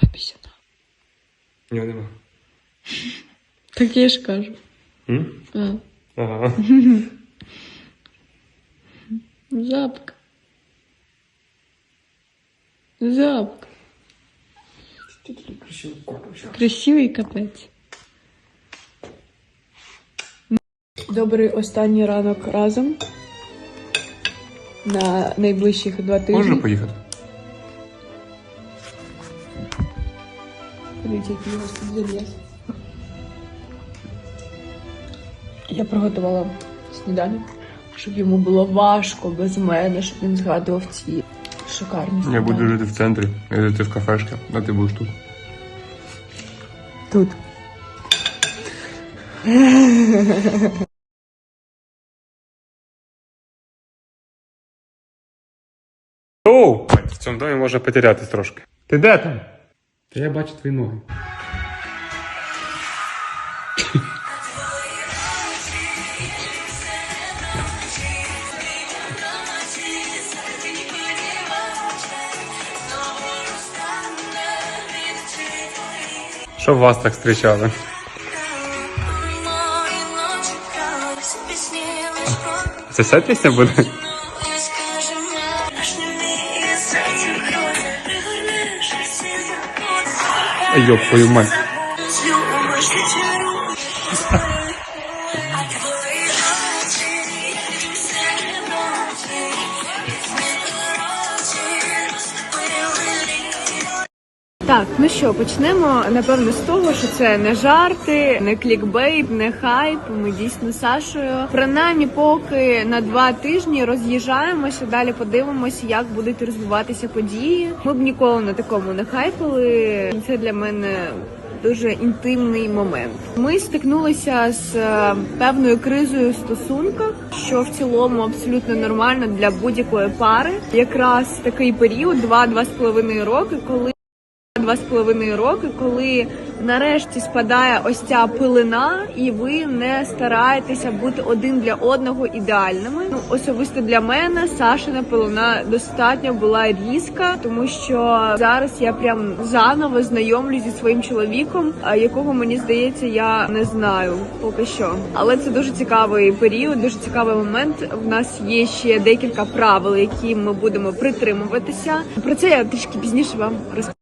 Два пісюна. Нема. Так я ж кажу. М? А. Ага. Жабка. Жабка. Красивий капець. Добрий останній ранок разом. На найближчих два тижні. Можна поїхати? Подивіться, який у вас тут заліз. Я приготувала сніданок, щоб йому було важко без мене, щоб він згадував ці шикарні Я буду жити в центрі, я жити в кафешці, а ти будеш тут. Тут. Оу! В цьому домі можна потерятись трошки. Ти де там? Та я бачу твої ноги. Що вас так зустрічали? Це ця пісня буде? Йоп, твою мать. Так, ну що, почнемо напевно з того, що це не жарти, не клікбейт, не хайп. Ми дійсно Сашою. Принаймні, поки на два тижні роз'їжджаємося. Далі подивимося, як будуть розвиватися події. Ми б ніколи на такому не хайпили. Це для мене. Дуже інтимний момент. Ми стикнулися з е, певною кризою в стосунках, що в цілому абсолютно нормально для будь-якої пари. Якраз такий період, два-два з половиною роки, коли два з половиною роки, коли нарешті спадає ось ця пилина, і ви не стараєтеся бути один для одного ідеальними. Ну особисто для мене Сашина пилина достатньо була різка, тому що зараз я прям заново знайомлюсь зі своїм чоловіком, якого мені здається, я не знаю поки що. Але це дуже цікавий період, дуже цікавий момент. В нас є ще декілька правил, які ми будемо притримуватися. Про це я трішки пізніше вам розповім.